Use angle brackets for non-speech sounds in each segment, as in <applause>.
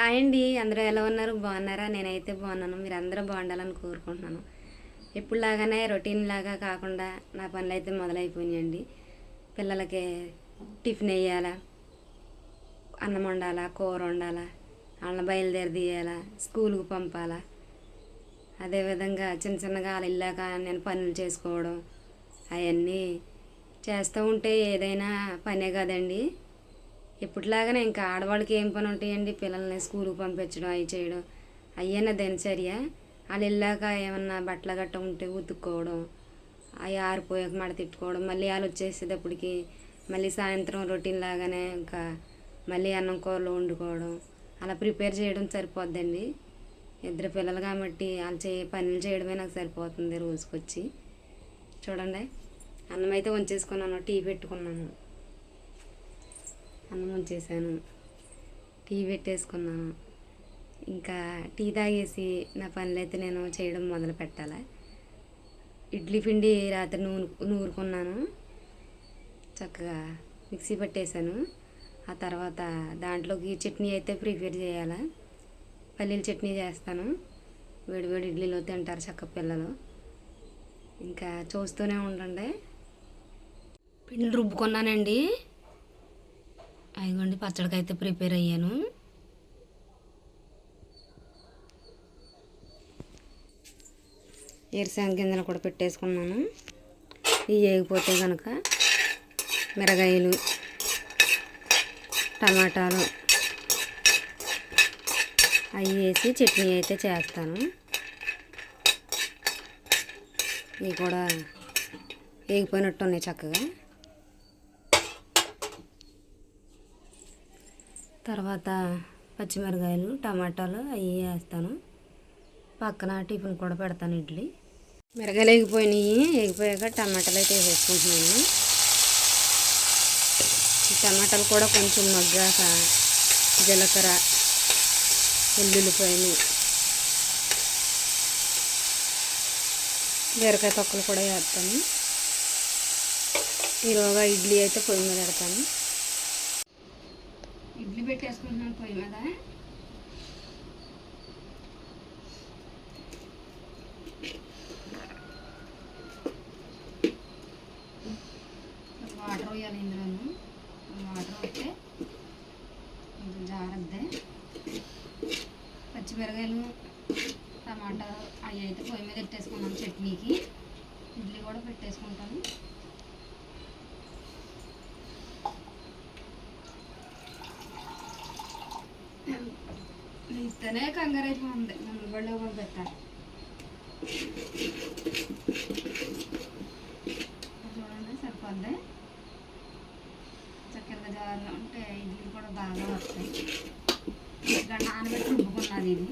Hi అండి. అందరూ ఎలా ఉన్నారు? బాగున్నారా? నేనైతే బాగున్నాను. మీరు అందరూ బాగుండాలని కోరుకుంటున్నాను. ఎప్పుడులాగానే రొటీన్ లాగా కాకుండా నా పనులు అయితే మొదలైపోయినాయండి. పిల్లలకి టిఫిన్ వేయాలా? అన్నం వండాలా? కూర వండాలా? వాళ్ళని బయలుదేరి తీయాలా? స్కూల్కి పంపాలా? అదేవిధంగా చిన్న చిన్నగా వాళ్ళు ఇల్లాక నేను పనులు చేసుకోవడం అవన్నీ చేస్తూ ఉంటే ఏదైనా పనే కదండి. ఇప్పటిలాగానే ఇంకా ఆడవాళ్ళకి ఏం పని ఉంటాయండి పిల్లల్ని స్కూల్కి పంపించడం అవి చేయడం. అయ్యేనా దినచర్య. వాళ్ళు వెళ్ళాక ఏమన్నా బట్టలు గట్ట ఉంటే ఉతుక్కోవడం అవి ఆరిపోయాక మడ తిట్టుకోవడం. మళ్ళీ వాళ్ళు వచ్చేసేటప్పటికి మళ్ళీ సాయంత్రం రొటీన్ లాగానే ఇంకా మళ్ళీ అన్నం కూరలు వండుకోవడం. అలా ప్రిపేర్ చేయడం సరిపోద్దండి. ఇద్దరు పిల్లలు కాబట్టి వాళ్ళు చే పనులు చేయడమే నాకు సరిపోతుంది రోజుకొచ్చి. చూడండి. అన్నం అయితే వంచేసుకున్నాను టీ పెట్టుకున్నాను. అన్నం ఉంచేసాను టీ పెట్టేసుకున్నాను. ఇంకా టీ తాగేసి నా పనులైతే నేను చేయడం మొదలు పెట్టాలి. ఇడ్లీ పిండి రాత్రి నూనె నూరుకున్నాను. చక్కగా మిక్సీ పట్టేశాను. ఆ తర్వాత దాంట్లోకి చట్నీ అయితే ప్రిపేర్ చేయాలి. పల్లీల చట్నీ చేస్తాను. వేడివేడి ఇడ్లీలో తింటారు చక్క పిల్లలు. ఇంకా చూస్తూనే ఉండండి. పిండి రుబ్బుకున్నానండి. అయిగోండి పచ్చడికి అయితే ప్రిపేర్ అయ్యాను. ఎరిసాంగ గింజలు కూడా పెట్టేసుకున్నాను. ఇవి వేగిపోతే కనుక మిరగాయలు టమాటాలు అవి వేసి చట్నీ అయితే చేస్తాను. ఇవి కూడా వేగిపోయినట్టు ఉన్నాయి చక్కగా. తర్వాత పచ్చిమిరకాయలు టమాటాలు అవి వేస్తాను. పక్కన టిఫిన్ కూడా పెడతాను ఇడ్లీ. మిరగాయలు వేగిపోయినాయి. వేగిపోయాక టమాటాలు అయితే వేసుకుంటున్నాను టమాటాలు కూడా కొంచెం మగ్గాక జీలకర్ర వెల్లుల్లిపాయలు బీరకాయ తొక్కలు కూడా వేస్తాను. ఈలోగా ఇడ్లీ అయితే పొయ్యి మీద పెడతాను. ఇడ్లీ పెట్టేసుకుంటున్నాను పొయ్యి మీద వాటర్ వేయాలి ఇందులోను. వాటర్ వస్తే కొంచెం జాగ్రత్తే. పచ్చిమిరకాయలు టమాటా అవి అయితే పొయ్యి మీద పెట్టేసుకున్నాను చట్నీకి. ఇడ్లీ కూడా పెట్టేసుకుంటాను. ఇస్తేనే కంగారు అయిపోతుంది నన్ను బళ్ళో కూడా చూడండి సరిపోద్ది? చక్కెర జారులో ఉంటే ఇడ్లీ కూడా బాగా వస్తాయి. ఇక్కడ నానబెట్టి రుబ్బుకున్నది ఇది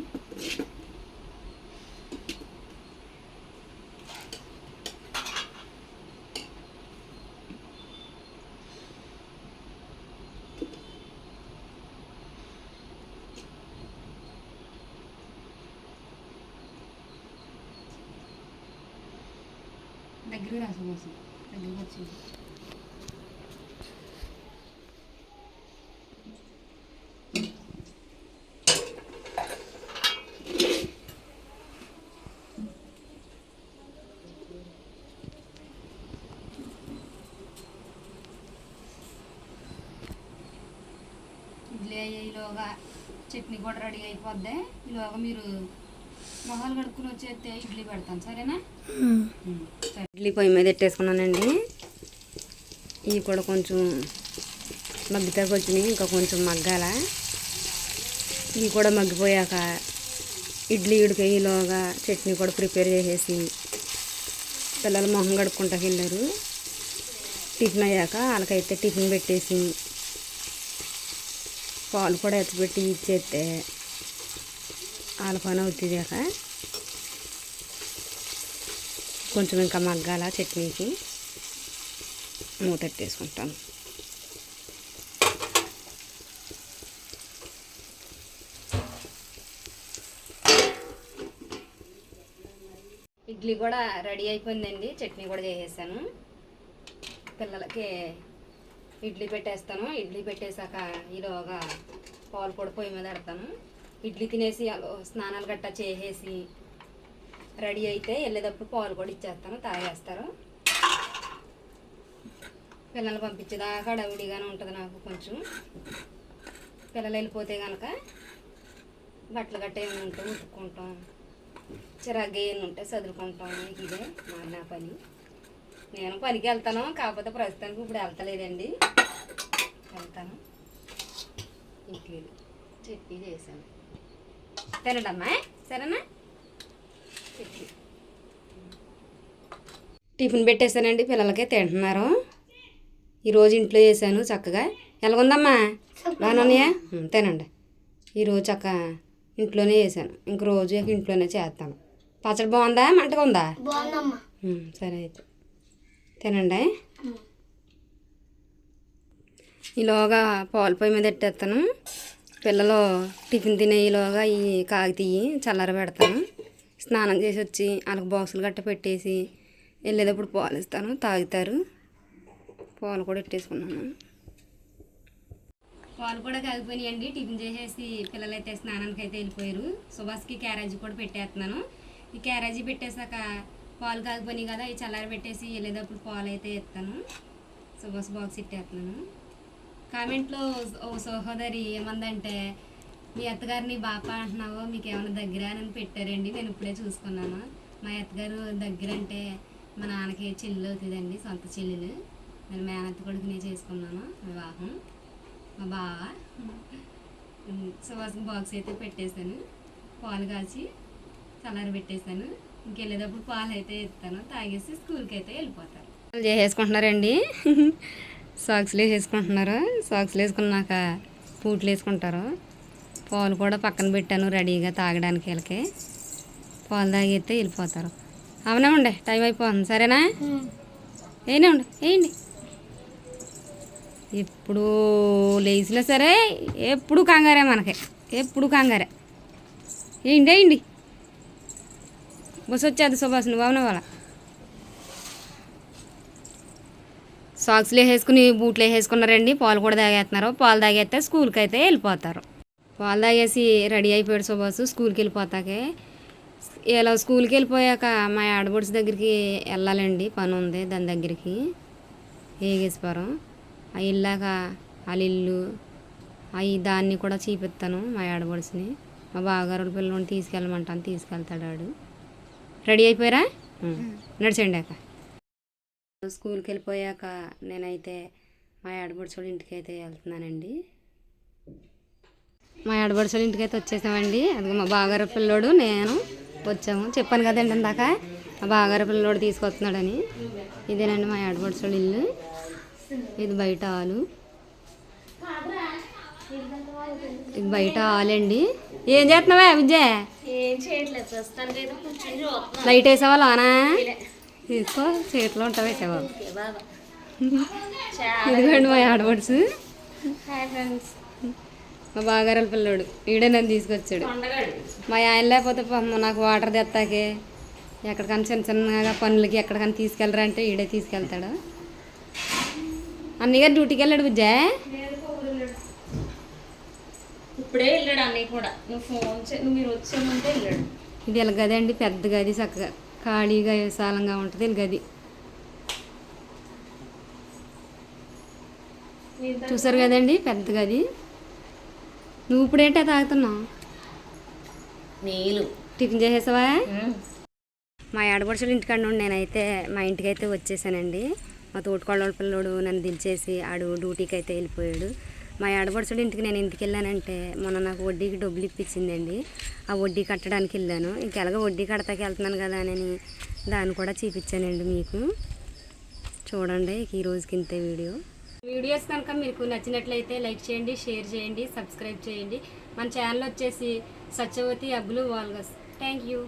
దగ్గర రాసు కోసం దగ్గరికి వచ్చింది. ఇడ్లీ అయ్యేలోగా చట్నీ కూడా రెడీ అయిపోద్ది. ఈలోగా మీరు మొహాలు కడుక్కుని వచ్చేస్తే ఇడ్లీ పెడతాను సరేనా? సరే. ఇడ్లీ పొయ్యి మీద పెట్టేసుకున్నానండి ఇవి కూడా కొంచెం మగ్గితాకు వచ్చినాయి ఇంకా కొంచెం మగ్గాల. ఇవి కూడా మగ్గిపోయాక ఇడ్లీ ఉడికేలోగా చట్నీ కూడా ప్రిపేర్ చేసేసి పిల్లలు మొహం కడుక్కుంటాకి వెళ్ళారు. టిఫిన్ అయ్యాక వాళ్ళకైతే టిఫిన్ పెట్టేసి పాలు కూడా ఎత్తపెట్టి ఇచ్చేస్తే వాళ్ళ పని అవుతుంది కొంచెం ఇంకా మగ్గాల చట్నీకి మూతెట్టేసుకుంటాను ఇడ్లీ కూడా రెడీ అయిపోయిందండి. చట్నీ కూడా చేసేసాను. పిల్లలకి ఇడ్లీ పెట్టేస్తాను. ఇడ్లీ పెట్టేశాక ఈలోగా పాలు కూడా పొయ్యి మీద పెడతాను. ఇడ్లీ తినేసి స్నానాలు గట్టా చేసేసి రెడీ అయితే వెళ్ళేటప్పుడు పాలు కూడా ఇచ్చేస్తాను తాగేస్తారు. పిల్లలు పంపించేదాకా అడవిడిగానే ఉంటుంది నాకు కొంచెం. పిల్లలు వెళ్ళిపోతే కనుక బట్టలు గట్ట ఏమి ఉంటే ఉతుక్కుంటాం చిరాగ్గా ఏమి ఉంటే చదువుకుంటాం ఇదే మా నా పని. నేను పనికి వెళ్తాను కాకపోతే ప్రస్తుతానికి ఇప్పుడు వెళ్తలేదండి. వెళ్తాను. ఇంట్లో చెప్పి చేశాను. తినడమ్మా సరేనా? టిఫిన్ పెట్టేశానండి పిల్లలకి తింటున్నారు. ఈరోజు ఇంట్లో చేశాను చక్కగా. ఎలాగుందమ్మా? బాగున్నాయా తినండి. ఈరోజు చక్క ఇంట్లోనే చేశాను. ఇంక రోజు ఇంట్లోనే చేస్తాను. పచ్చడి బాగుందా? మంటగా ఉందా? సరే అయితే. తినండి ఈలోగా పాలు పొయ్యి మీద పెట్టేస్తాను. పిల్లలు టిఫిన్ తినేలోగా ఈ కాగితీయి చల్లార పెడతాను. స్నానం చేసి వచ్చి వాళ్ళకి బాక్సులు గట్ట పెట్టేసి వెళ్ళేటప్పుడు పాలు ఇస్తాను తాగుతారు. పాలు కూడా పెట్టేసుకున్నాను పాలు కూడా కాగిపోయినాయండి. టిఫిన్ చేసేసి పిల్లలైతే స్నానానికి అయితే వెళ్ళిపోయారు. సుభాష్కి క్యారేజీ కూడా పెట్టేస్తున్నాను. ఈ క్యారేజీ పెట్టేశాక పాలు కాగిపోయినాయి కదా ఈ చల్లారి పెట్టేసి వెళ్ళేటప్పుడు పాలు అయితే ఇస్తాను. సుభాష్ బాక్స్ ఇట్టేస్తున్నాను. కామెంట్లో ఓ సహోదరి ఏమందంటే మీ అత్తగారిని బాపా అంటున్నావో మీకు ఏమైనా దగ్గర అని పెట్టారండి నేను ఇప్పుడే చూసుకున్నాను. మా అత్తగారు దగ్గర అంటే మా నాన్నకి చెల్లెలు అవుతుందండి సొంత చెల్లెలు. నేను మేనత్త కొడుకునే చేసుకున్నాను వివాహం మా బావ. సువాసన బాక్స్ అయితే పెట్టేశాను పాలు కాచి చల్లారి పెట్టేశాను. ఇంకెళ్ళేటప్పుడు పాలు అయితే ఇస్తాను తాగేసి స్కూల్కి అయితే వెళ్ళిపోతారు. చేసేసుకుంటున్నారండి. సాక్స్లు వేసేసుకుంటున్నారు సాక్స్లు వేసుకున్నాక పూట్లు వేసుకుంటారు. పాలు కూడా పక్కన పెట్టాను రెడీగా తాగడానికి వీళ్ళకి. పాలు తాగితే వెళ్ళిపోతారు. అవునా ఉండే టైం అయిపోతుంది. సరేనా? ఏనే ఉండే వేయండి ఎప్పుడు లేచినా సరే ఎప్పుడు కంగారే మనకి. ఎప్పుడు కంగారే. వేయండి వేయండి బస్సు వచ్చేది సుభాష్ నువ్వు అవునా వాళ్ళ సాక్స్లు వేసుకుని బూట్లు వేసుకున్నారండి పాలు కూడా తాగేస్తున్నారు. పాలు తాగేస్తే స్కూల్కి అయితే వెళ్ళిపోతారు. పాలు తాగేసి రెడీ అయిపోయాడు సుభాష్ స్కూల్కి వెళ్ళిపోతాకే. ఇలా స్కూల్కి వెళ్ళిపోయాక మా ఆడబడుచు దగ్గరికి వెళ్ళాలండి. పని ఉంది దాని దగ్గరికి. ఏగేశ్వరం ఆ ఇల్లాక వాళ్ళ ఇల్లు అవి దాన్ని కూడా చూపిస్తాను మా ఆడబడుచుని మా బావగారు పిల్లల్ని తీసుకెళ్ళమంటాను తీసుకెళ్తాడు వాడు రెడీ అయిపోయారా? నడిచండి అక్క. స్కూల్కి వెళ్ళిపోయాక నేనైతే మా ఆడబడుచోళ్ళ ఇంటికి అయితే వెళ్తున్నానండి. మా ఆడబడుచోళ్ళ ఇంటికి అయితే వచ్చేసామండి. అది మా బాగారు పిల్లోడు నేను వచ్చాము. చెప్పాను కదండి ఇందాక మా బాగారు పిల్లోడు తీసుకొస్తున్నాడని. ఇదేనండి మా ఆడబడుచోళ్ళ ఇల్లు. ఇది బయట హాలు. ఇది బయట హాల్ అండి ఏం చేస్తున్నావా విజయ్? లైట్ వేసావా లోనా? తీసుకో చేతిలో ఉంటా పెట్టావా. <laughs> ఇదిగోండి మా ఫ్రెండ్స్. మా బాగారాల పిల్లోడు. ఈడే నన్ను తీసుకొచ్చాడు. కొండగాడు మా ఆయన లేకపోతే నాకు వాటర్ తెత్తాకే ఎక్కడికైనా చిన్న చిన్నగా పనులకి ఎక్కడికైనా తీసుకెళ్ళరా అంటే ఈడే తీసుకెళ్తాడు. అన్నయ్య గారు డ్యూటీకి వెళ్ళాడు బుజ్జా? ఇప్పుడే వెళ్ళాడు అన్నయ్య కూడా. నువ్వు ఫోన్ చే నువ్వు మీరు వచ్చే ముందే వెళ్ళాడు. ఇది ఇలా గది అండి పెద్ద గది చక్కగా. ఖాళీగా విశాలంగా ఉంటుంది గది. చూసారు కదండి పెద్ద గది? నువ్వు ఇప్పుడేంటే తాగుతున్నావు? నీళ్ళు. టిఫిన్ చేసేసావా? మా ఆడపడుచుల ఇంటికాడ నుండి నేనైతే మా ఇంటికి అయితే వచ్చేసానండి. మా తోటికోళ్ళ పిల్లోడు నన్ను దించేసి ఆడు డ్యూటీకి అయితే వెళ్ళిపోయాడు. మా ఆడపడుచుడి ఇంటికి నేను ఎందుకు వెళ్ళానంటే మొన్న నాకు వడ్డీకి డబ్బులు ఇప్పించిందండి. ఆ వడ్డీ కట్టడానికి వెళ్ళాను. ఇంకెలాగో వడ్డీ కడతాకి వెళ్తున్నాను కదా అని దాన్ని కూడా చూపించానండి మీకు. చూడండి ఈ రోజుకి ఇంతే వీడియో. వీడియోస్ కనుక మీకు నచ్చినట్లయితే లైక్ చేయండి షేర్ చేయండి సబ్స్క్రైబ్ చేయండి. మన ఛానల్ వచ్చేసి Satyavathi Abbulu vlogs. Thank you.